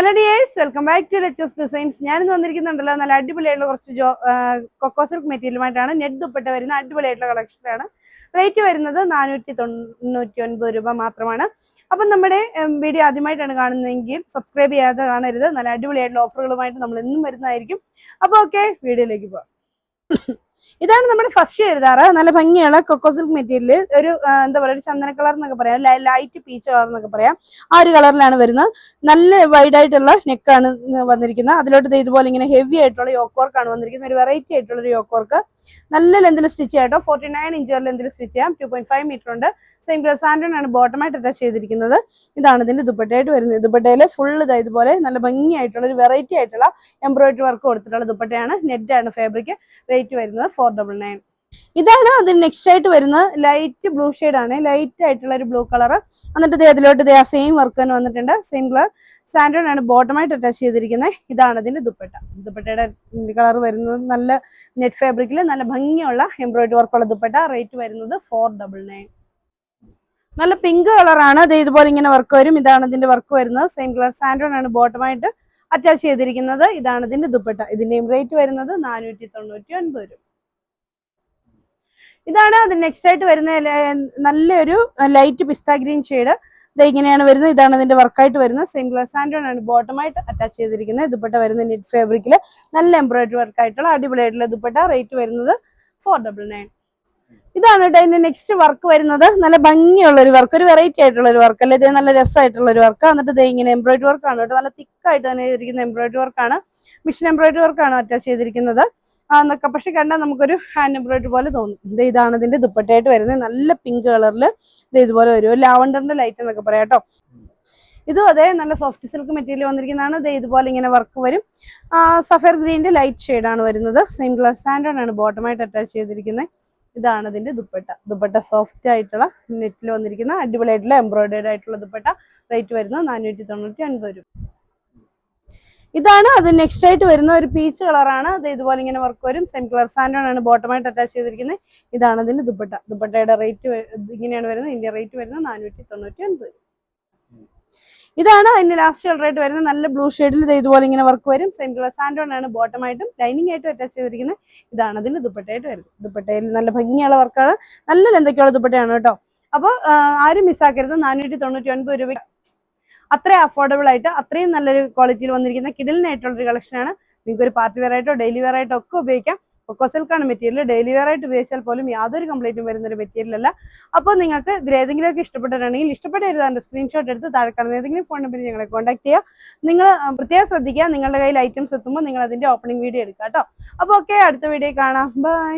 Hello dears welcome back to Lechus designs ഞാനിന്ന് വന്നിരിക്കുന്നുണ്ടല്ലോ നല്ല അടിപൊളിയായിട്ടുള്ള കുറച്ച് ജോ കൊക്കോ സിൽക്ക് മെറ്റീരിയലുമായിട്ടാണ് നെറ്റ് ദുപ്പട്ട വരുന്ന അടിപൊളിയായിട്ടുള്ള കളക്ഷനാണ് റേറ്റ് വരുന്നത് നാനൂറ്റി തൊണ്ണൂറ്റി ഒൻപത് രൂപ മാത്രമാണ്. അപ്പം നമ്മുടെ വീഡിയോ ആദ്യമായിട്ടാണ് കാണുന്നതെങ്കിൽ സബ്സ്ക്രൈബ് ചെയ്യാതെ കാണരുത്. നല്ല അടിപൊളിയായിട്ടുള്ള ഓഫറുകളുമായിട്ട് നമ്മൾ എന്നും വരുന്നതായിരിക്കും. അപ്പോൾ ഓക്കെ വീഡിയോയിലേക്ക് പോകാം ഇതാണ് നമ്മുടെ ഫസ്റ്റ് എഴുതാറ് നല്ല ഭംഗിയുള്ള കൊക്കോ സിൽക്ക് മെറ്റീരിയൽ ഒരു എന്താ പറയുക ഒരു ചന്ദന കളർ എന്നൊക്കെ പറയാം. ലൈറ്റ് പീച്ച് കളർ എന്നൊക്കെ പറയാം. ആ ഒരു കളറിലാണ് വരുന്നത്. നല്ല വൈഡ് ആയിട്ടുള്ള നെക്കാണ് വന്നിരിക്കുന്നത്. അതിലോട്ട് ഇതുപോലെ ഇങ്ങനെ ഹെവി ആയിട്ടുള്ള യോക്ക് ആണ് വന്നിരിക്കുന്നത്. ഒരു വെറൈറ്റി ആയിട്ടുള്ള ഒരു യോക്ക് വർക്ക് നല്ല ലെന്തിൽ സ്റ്റിച്ച് ചെയ്യാട്ടോ ഫോർട്ടി നയൻ ഇഞ്ച് ലെന്തിൽ സ്റ്റിച്ച് ചെയ്യാം. ടു പോയിന്റ് ഫൈവ് മീറ്റർ ഉണ്ട്. സെയിം പ്ലസ് ആൻഡ്രോൺ ആണ് ബോട്ടമായിട്ട് അറ്റാച്ച് ചെയ്തിരിക്കുന്നത്. ഇതാണ് ഇതിന്റെ ദുപ്പട്ടയായിട്ട് വരുന്നത്. ദുപ്പട്ടയിലെ ഫുൾ ഇതാ ഇതുപോലെ നല്ല ഭംഗിയായിട്ടുള്ള ഒരു വെറൈറ്റി ആയിട്ടുള്ള എംബ്രോയിഡറി വർക്ക് കൊടുത്തിട്ടുള്ള ദുപ്പട്ടയാണ്. നെറ്റ് ആണ് ഫാബ്രിക് റേറ്റ് വരുന്നത്. ഫോർ ഡബിൾ നയൻ ഇതാണ് അതിന് നെക്സ്റ്റ് ആയിട്ട് വരുന്നത്. ലൈറ്റ് ബ്ലൂ ആണ്. ലൈറ്റ് ആയിട്ടുള്ള ഒരു ബ്ലൂ കളർ എന്നിട്ട് ദേ അതിലോട്ട് ദേ ആ സെയിം വർക്ക് തന്നെ വന്നിട്ടുണ്ട്. സെയിം കളർ സാൻഡോൺ ആണ് ബോട്ടമായിട്ട് അറ്റാച്ച് ചെയ്തിരിക്കുന്നത്. ഇതാണ് അതിന്റെ ദുപ്പട്ട. ദുപ്പട്ടയുടെ കളർ വരുന്നത് നല്ല നെറ്റ് ഫാബ്രിക്കിൽ നല്ല ഭംഗിയുള്ള എംബ്രോയിഡറി വർക്കുള്ള ദുപ്പട്ട. റേറ്റ് വരുന്നത് ഫോർ ഡബിൾ നയൻ നല്ല പിങ്ക് കളറാണ് അത് ഇതുപോലെ ഇങ്ങനെ വർക്ക് വരും. ഇതാണ് ഇതിന്റെ വർക്ക് വരുന്നത്. സെയിം കളർ സാൻഡോൺ ആണ് ബോട്ടമായിട്ട് അറ്റാച്ച് ചെയ്തിരിക്കുന്നത്. ഇതാണ് ഇതിന്റെ ദുപ്പട്ട. ഇതിന്റെയും റേറ്റ് വരുന്നത് നാനൂറ്റി തൊണ്ണൂറ്റി ഒൻപത് രൂപ. ഇതാണ് അത് നെക്സ്റ്റ് ആയിട്ട് വരുന്ന നല്ലൊരു ലൈറ്റ് പിസ്ത ഗ്രീൻ ഷെയ്ഡ് ഇത് ഇങ്ങനെയാണ് വരുന്നത്. ഇതാണ് ഇതിന്റെ വർക്കായിട്ട് വരുന്നത്. ഗ്ലാസ് സാൻഡോൺ ആണ് ബോട്ടമായിട്ട് അറ്റാച്ച് ചെയ്തിരിക്കുന്നത്. ദുപ്പട്ട വരുന്ന നെറ്റ് ഫാബ്രിക്കിൽ നല്ല എംബ്രോയിഡറി വർക്ക് ആയിട്ടുള്ള അടിപൊളിയായിട്ടുള്ള ദുപ്പട്ട റേറ്റ് വരുന്നത് ഫോർ ഡബിൾ നയൻ ഇതാണ് കേട്ടോ അതിന്റെ നെക്സ്റ്റ് വർക്ക് വരുന്നത്. നല്ല ഭംഗിയുള്ള ഒരു വർക്ക് ഒരു വെറൈറ്റി ആയിട്ടുള്ള ഒരു വർക്ക് അല്ലെ? ഇത് നല്ല രസമായിട്ടുള്ള ഒരു വർക്ക് എന്നിട്ട് ഇത് ഇങ്ങനെ എംബ്രോയിഡറി വർക്ക് ആണ് കേട്ടോ. നല്ല തിക്കായിട്ട് തന്നെ ചെയ്തിരിക്കുന്ന എംബ്രോയിഡറി വർക്കാണ് മിഷൻ എംബ്രോയിഡറി വർക്കാണ് അറ്റാച്ച് ചെയ്തിരിക്കുന്നത്. എന്നൊക്കെ. പക്ഷെ കണ്ടാൽ നമുക്കൊരു ഹാൻഡ് എംബ്രോയിഡറി പോലെ തോന്നും. ഇത് ഇതാണ് ഇതിന്റെ ദുപ്പട്ടയായിട്ട് വരുന്നത്. നല്ല പിങ്ക് കളറിൽ ഇത് ഇതുപോലെ വരും. ലാവണ്ടറിന്റെ ലൈറ്റ് എന്നൊക്കെ പറയാം കേട്ടോ. ഇതും അതെ നല്ല സോഫ്റ്റ് സിൽക്ക് മെറ്റീരിയൽ വന്നിരിക്കുന്നതാണ്. ഇത് ഇതുപോലെ ഇങ്ങനെ വർക്ക് വരും. സഫയർ ഗ്രീനിന്റെ ലൈറ്റ് ഷെയ്ഡാണ് വരുന്നത്. സെയിം കളർ സാൻഡോൺ ആണ് ബോട്ടമായിട്ട് അറ്റാച്ച് ചെയ്തിരിക്കുന്നത്. ഇതാണ് ഇതിന്റെ ദുപ്പട്ട. ദുപ്പട്ട സോഫ്റ്റ് ആയിട്ടുള്ള നെറ്റിൽ വന്നിരിക്കുന്ന അടിപൊളിയായിട്ടുള്ള എംബ്രോയിഡേഡ് ആയിട്ടുള്ള ദുപ്പട്ട. റേറ്റ് വരുന്നത് നാനൂറ്റി തൊണ്ണൂറ്റി അൻപത് രൂപ. ഇതാണ് അത് നെക്സ്റ്റ് ആയിട്ട് വരുന്ന ഒരു പീച്ച് കളറാണ് അത് ഇതുപോലെ ഇങ്ങനെ വർക്ക് വരും. സെം കളർ സാൻഡോൺ ആണ് ബോട്ടമായിട്ട് അറ്റാച്ച് ചെയ്തിരിക്കുന്നത്. ഇതാണ് അതിന്റെ ദുപ്പട്ട. ദുപ്പട്ടയുടെ റേറ്റ് ഇങ്ങനെയാണ് വരുന്നത്. ഇതിന്റെ റേറ്റ് വരുന്നത് നാനൂറ്റി തൊണ്ണൂറ്റി ഒൻപത് ഇതാണ് അതിന്റെ ലാസ്റ്റ് കളർ ആയിട്ട് വരുന്നത്. നല്ല ബ്ലൂ ഷെയ്ഡിൽ ഇതുപോലെ ഇങ്ങനെ വർക്ക് വരും. സെയിം കളർ സാൻഡോൺ ആണ് ബോട്ടമായിട്ടും ലൈനിങ് ആയിട്ടും അറ്റാച്ച് ചെയ്തിരിക്കുന്നത്. ഇതാണ് അതിന് ദുപ്പട്ടയായിട്ട് വരുന്നത്. ദുപ്പട്ടയിൽ നല്ല ഭംഗിയുള്ള വർക്കാണ് നല്ല എന്തൊക്കെയുള്ള ദുപ്പട്ടയാണ് കേട്ടോ. അപ്പോൾ ആരും മിസ്സാക്കരുത് നാനൂറ്റി തൊണ്ണൂറ്റി ഒൻപത് രൂപ അത്രയും അഫോർഡബിൾ ആയിട്ട് അത്രയും നല്ലൊരു ക്വാളിറ്റിയിൽ വന്നിരിക്കുന്ന കിഡിലിനായിട്ടുള്ള ഒരു കളക്ഷനാണ് നിങ്ങൾക്ക് ഒരു പാർട്ടി വെയർ ആയിട്ടോ ഡെയിലി വെയർ ആയിട്ടോ ഒക്കെ ഉപയോഗിക്കാം. കൊക്കോ സിൽക്കാണ് മെറ്റീരിയൽ ഡെയിലി വെയർ ആയിട്ട് ഉപയോഗിച്ചാൽ പോലും യാതൊരു കംപ്ലൈന്റും വരുന്ന ഒരു മെറ്റീരിയൽ അല്ല. അപ്പോൾ നിങ്ങൾക്ക് ഇതിൽ ഏതെങ്കിലുമൊക്കെ ഇഷ്ടപ്പെട്ടിട്ടുണ്ടെങ്കിൽ ഇഷ്ടപ്പെടരുത് അതിന്റെ സ്ക്രീൻഷോട്ട് എടുത്ത് താഴെ കാണുന്ന ഏതെങ്കിലും ഫോൺ നമ്പറിൽ ഞങ്ങളെ കോൺടാക്ട് ചെയ്യുക. നിങ്ങൾ പ്രത്യേകം ശ്രദ്ധിക്കുക. നിങ്ങളുടെ കയ്യിൽ ഐറ്റംസ് എത്തുമ്പോൾ നിങ്ങൾ അതിന്റെ ഓപ്പണിംഗ് വീഡിയോ എടുക്കുക കേട്ടോ. അപ്പോൾ ഓക്കെ അടുത്ത വീഡിയോ കാണാം. ബൈ